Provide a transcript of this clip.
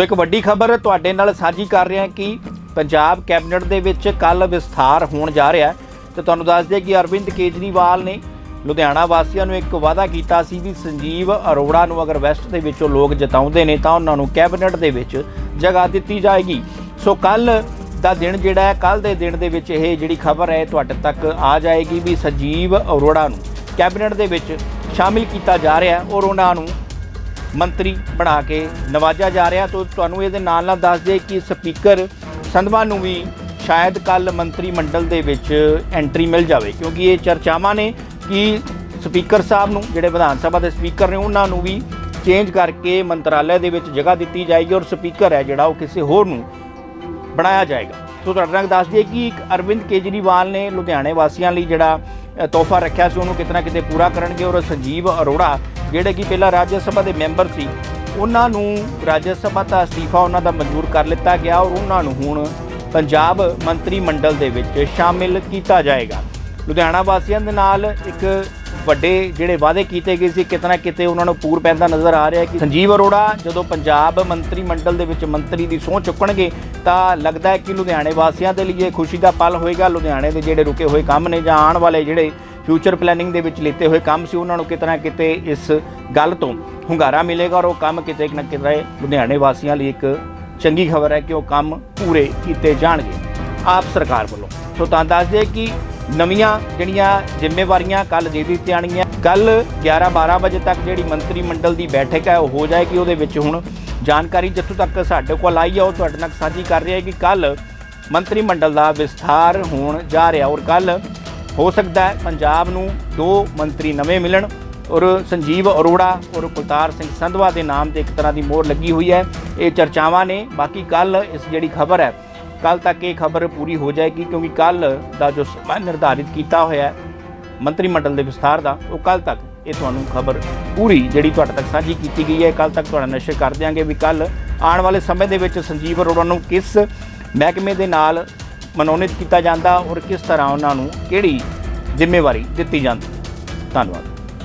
ਸੋ ਇੱਕ ਵੱਡੀ ਖਬਰ ਤੁਹਾਡੇ ਨਾਲ ਸਾਂਝੀ ਕਰ ਰਹੇ ਹਾਂ ਕਿ ਪੰਜਾਬ ਕੈਬਨਿਟ ਦੇ ਵਿੱਚ ਕੱਲ ਵਿਸਥਾਰ ਹੋਣ ਜਾ ਰਿਹਾ ਹੈ ਤੇ ਤੁਹਾਨੂੰ ਦੱਸ ਦਈਏ ਕਿ ਅਰਵਿੰਦ ਕੇਜਰੀਵਾਲ ਨੇ ਲੁਧਿਆਣਾ ਵਾਸੀਆਂ ਨੂੰ ਇੱਕ ਵਾਅਦਾ ਕੀਤਾ ਸੀ ਵੀ ਸੰਜੀਵ ਅਰੋੜਾ ਨੂੰ ਅਗਰ ਵੈਸਟ ਦੇ ਵਿੱਚੋਂ ਲੋਕ ਜਿਤਾਉਂਦੇ ਨੇ ਤਾਂ ਉਹਨਾਂ ਨੂੰ ਕੈਬਨਿਟ ਦੇ ਵਿੱਚ ਜਗ੍ਹਾ ਦਿੱਤੀ ਜਾਏਗੀ। ਸੋ ਕੱਲ ਦਾ ਦਿਨ ਜਿਹੜਾ ਹੈ ਕੱਲ ਦੇ ਦਿਨ ਦੇ ਵਿੱਚ ਇਹ ਜਿਹੜੀ ਖਬਰ ਹੈ ਤੁਹਾਡੇ ਤੱਕ ਆ ਜਾਏਗੀ ਵੀ ਸੰਜੀਵ ਅਰੋੜਾ ਨੂੰ ਕੈਬਨਿਟ ਦੇ ਵਿੱਚ ਸ਼ਾਮਿਲ ਕੀਤਾ ਜਾ ਰਿਹਾ ਔਰ ਉਹਨਾਂ ਨੂੰ ਮੰਤਰੀ ਬਣਾ ਕੇ ਨਵਾਜਿਆ ਜਾ ਰਿਹਾ। ਤੋਂ ਤੁਹਾਨੂੰ ਇਹਦੇ ਨਾਲ ਨਾਲ ਦੱਸ ਦੇ ਕਿ ਸਪੀਕਰ ਸੰਧਵਾ ਨੂੰ ਵੀ ਸ਼ਾਇਦ ਕੱਲ ਮੰਤਰੀ ਮੰਡਲ ਦੇ ਵਿੱਚ ਐਂਟਰੀ ਮਿਲ ਜਾਵੇ, ਕਿਉਂਕਿ ਇਹ ਚਰਚਾਵਾਂ ਨੇ ਕਿ ਸਪੀਕਰ ਸਾਹਿਬ ਨੂੰ, ਜਿਹੜੇ ਵਿਧਾਨ ਸਭਾ ਦੇ ਸਪੀਕਰ ਨੇ, ਉਹਨਾਂ ਨੂੰ ਵੀ ਚੇਂਜ ਕਰਕੇ ਮੰਤਰਾਲੇ ਦੇ ਵਿੱਚ ਜਗ੍ਹਾ ਦਿੱਤੀ ਜਾਏਗੀ ਔਰ ਸਪੀਕਰ ਹੈ ਜਿਹੜਾ ਉਹ ਕਿਸੇ ਹੋਰ ਨੂੰ ਬਣਾਇਆ ਜਾਏਗਾ। ਸੋ ਤੁਹਾਡੇ ਨਾਲ ਦੱਸ ਦਈਏ ਕਿ ਇੱਕ ਅਰਵਿੰਦ ਕੇਜਰੀਵਾਲ ਨੇ ਲੁਧਿਆਣੇ ਵਾਸੀਆਂ ਲਈ ਜਿਹੜਾ ਤੋਹਫਾ ਰੱਖਿਆ ਸੀ, ਉਹਨੂੰ ਕਿਤਨਾ ਕਿਤੇ ਪੂਰਾ ਕਰਨਗੇ ਔਰ ਸੰਜੀਵ ਅਰੋੜਾ ਜਿਹੜੇ ਕਿ ਪਹਿਲਾਂ ਰਾਜ ਸਭਾ ਦੇ ਮੈਂਬਰ ਸੀ, ਉਹਨਾਂ ਨੂੰ ਰਾਜ ਸਭਾ ਦਾ ਅਸਤੀਫਾ ਉਹਨਾਂ ਦਾ ਮਨਜ਼ੂਰ ਕਰ ਲਿੱਤਾ ਗਿਆ ਔਰ ਉਹਨਾਂ ਨੂੰ ਹੁਣ ਪੰਜਾਬ ਮੰਤਰੀ ਮੰਡਲ ਦੇ ਵਿੱਚ ਸ਼ਾਮਿਲ ਕੀਤਾ ਜਾਏਗਾ। ਲੁਧਿਆਣਾ ਵਾਸੀਆਂ ਦੇ ਨਾਲ ਇੱਕ ਵੱਡੇ ਜਿਹੜੇ ਵਾਅਦੇ ਕੀਤੇ ਗਏ ਸੀ, ਕਿਤਨਾ ਕਿਤੇ ਉਹਨਾਂ ਨੂੰ ਪੂਰ ਪੈਂਦਾ ਨਜ਼ਰ ਆ ਰਿਹਾ ਕਿ ਸੰਜੀਵ ਅਰੋੜਾ ਜਦੋਂ ਪੰਜਾਬ ਮੰਤਰੀ ਮੰਡਲ ਦੇ ਵਿੱਚ ਮੰਤਰੀ ਦੀ ਸਹੁੰ ਚੁੱਕਣਗੇ, ਤਾਂ ਲੱਗਦਾ ਹੈ ਕਿ ਲੁਧਿਆਣੇ ਵਾਸੀਆਂ ਦੇ ਲਈ ਇਹ ਖੁਸ਼ੀ ਦਾ ਪਲ ਹੋਏਗਾ। ਲੁਧਿਆਣੇ ਦੇ ਜਿਹੜੇ ਰੁਕੇ ਹੋਏ ਕੰਮ ਨੇ ਜਾਂ ਆਉਣ ਵਾਲੇ ਜਿਹੜੇ ਫਿਊਚਰ ਪਲੈਨਿੰਗ ਦੇ ਵਿੱਚ ਲਿੱਤੇ ਹੋਏ ਕੰਮ ਸੀ, ਉਹਨਾਂ ਨੂੰ ਕਿਤਨਾ ਕਿਤੇ ਇਸ ਗੱਲ ਤੋਂ ਹੁੰਗਾਰਾ ਮਿਲੇਗਾ ਔਰ ਉਹ ਕੰਮ ਕਿਤੇ ਨਾ ਕਿਤੇ ਲੁਧਿਆਣੇ ਵਾਸੀਆਂ ਲਈ ਇੱਕ ਚੰਗੀ ਖਬਰ ਹੈ ਕਿ ਉਹ ਕੰਮ ਪੂਰੇ ਕੀਤੇ ਜਾਣਗੇ। ਆਪ ਸਰਕਾਰ ਵੱਲੋਂ ਸੋ ਤਾਂ ਦੱਸ ਦਈਏ ਕਿ ਨਵੀਆਂ ਜਿਹੜੀਆਂ ਜ਼ਿੰਮੇਵਾਰੀਆਂ ਕੱਲ ਦੇ ਦਿੱਤੀਆਂ ਜਾਣਗੀਆਂ ਕੱਲ 11 12 ਵਜੇ ਤੱਕ ਜਿਹੜੀ ਮੰਤਰੀ ਮੰਡਲ ਦੀ ਬੈਠਕ ਹੈ, ਉਹ ਹੋ ਜਾਏਗੀ। ਉਹਦੇ ਵਿੱਚ ਹੁਣ ਜਾਣਕਾਰੀ ਜਿੱਥੋਂ ਤੱਕ ਸਾਡੇ ਕੋਲ ਆਈ ਹੈ, ਉਹ ਤੁਹਾਡੇ ਨਾਲ ਸਾਂਝੀ ਕਰ ਰਹੀ ਹੈ ਕਿ ਕੱਲ ਮੰਤਰੀ ਮੰਡਲ ਦਾ ਵਿਸਥਾਰ ਹੋਣ ਜਾ ਰਿਹਾ ਔਰ ਕੱਲ ਹੋ ਸਕਦਾ ਹੈ। ਪੰਜਾਬ ਨੂੰ ਦੋ ਮੰਤਰੀ ਨਵੇਂ ਮਿਲਣ ਔਰ ਸੰਜੀਵ ਅਰੋੜਾ ਔਰ ਕੁਲਤਾਰ ਸਿੰਘ ਸੰਧਵਾ ਦੇ ਨਾਮ ਤੇ ਇੱਕ ਤਰ੍ਹਾਂ ਦੀ ਮੋਹਰ ਲੱਗੀ ਹੋਈ ਹੈ। ਇਹ ਚਰਚਾਵਾਂ ਨੇ। ਬਾਕੀ ਕੱਲ ਇਸ ਜਿਹੜੀ ਖਬਰ ਹੈ ਕੱਲ ਤੱਕ ਇਹ ਖਬਰ ਪੂਰੀ ਹੋ ਜਾਏਗੀ ਕਿਉਂਕਿ ਕੱਲ ਦਾ ਜੋ ਸਮਾਂ ਨਿਰਧਾਰਿਤ ਕੀਤਾ ਹੋਇਆ ਹੈ ਮੰਤਰੀ ਮੰਡਲ ਦੇ ਵਿਸਥਾਰ ਦਾ, ਉਹ ਕੱਲ ਤੱਕ ਇਹ ਤੁਹਾਨੂੰ ਖਬਰ ਪੂਰੀ ਜਿਹੜੀ ਤੁਹਾਡੇ ਤੱਕ ਸਾਂਝੀ ਕੀਤੀ ਗਈ ਹੈ ਕੱਲ ਤੱਕ ਤੁਹਾਡਾ ਨਸ਼ਰ ਕਰ ਦਿਆਂਗੇ ਵੀ ਕੱਲ ਆਉਣ ਵਾਲੇ ਸਮੇਂ ਦੇ ਵਿੱਚ ਸੰਜੀਵ ਅਰੋੜਾ ਨੂੰ ਕਿਸ ਮਹਿਕਮੇ ਦੇ ਨਾਲ ਮਨੋਨੀਤ ਕੀਤਾ ਜਾਂਦਾ ਔਰ ਕਿਸ ਤਰ੍ਹਾਂ ਉਹਨਾਂ ਨੂੰ ਕਿਹੜੀ ਜ਼ਿੰਮੇਵਾਰੀ ਦਿੱਤੀ ਜਾਂਦੀ। ਧੰਨਵਾਦ।